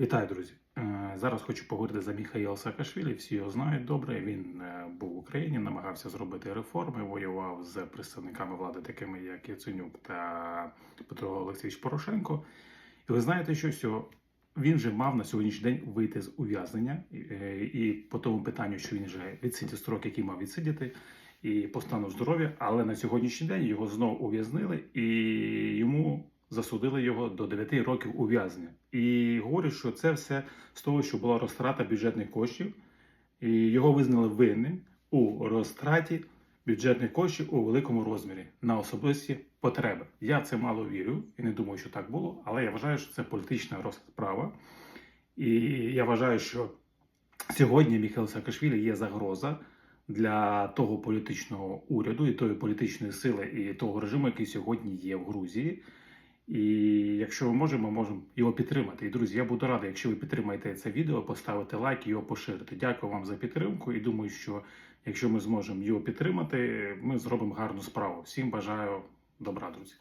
Вітаю, друзі! Е, Зараз хочу поговорити за Міхаїла Саакашвілі. Всі його знають добре. Він е, був в Україні, намагався зробити реформи, воював з представниками влади, такими як Яценюк та Петро Олексійович Порошенко. І ви знаєте, що сьо- він же мав на сьогоднішній день вийти з ув'язнення, Е, і по тому питанню, що він вже відсидів строк, який мав відсидіти, і по стану здоров'я, але на сьогоднішній день його знову ув'язнили і йому засудили його до 9 років ув'язнення. І говорять, що це все з того, що була розтрата бюджетних коштів, і його визнали винним у розтраті бюджетних коштів у великому розмірі на особисті потреби. Я це мало вірю і не думаю, що так було, але я вважаю, що це політична розправа. І я вважаю, що сьогодні Міхайл Саакашвілі є загроза для того політичного уряду і тої політичної сили і того режиму, який сьогодні є в Грузії. І якщо ми можемо, можемо його підтримати. І друзі, я буду радий, якщо ви підтримаєте це відео, поставите лайк і його поширите. Дякую вам за підтримку. І думаю, що якщо ми зможемо його підтримати, ми зробимо гарну справу. Всім бажаю добра, друзі.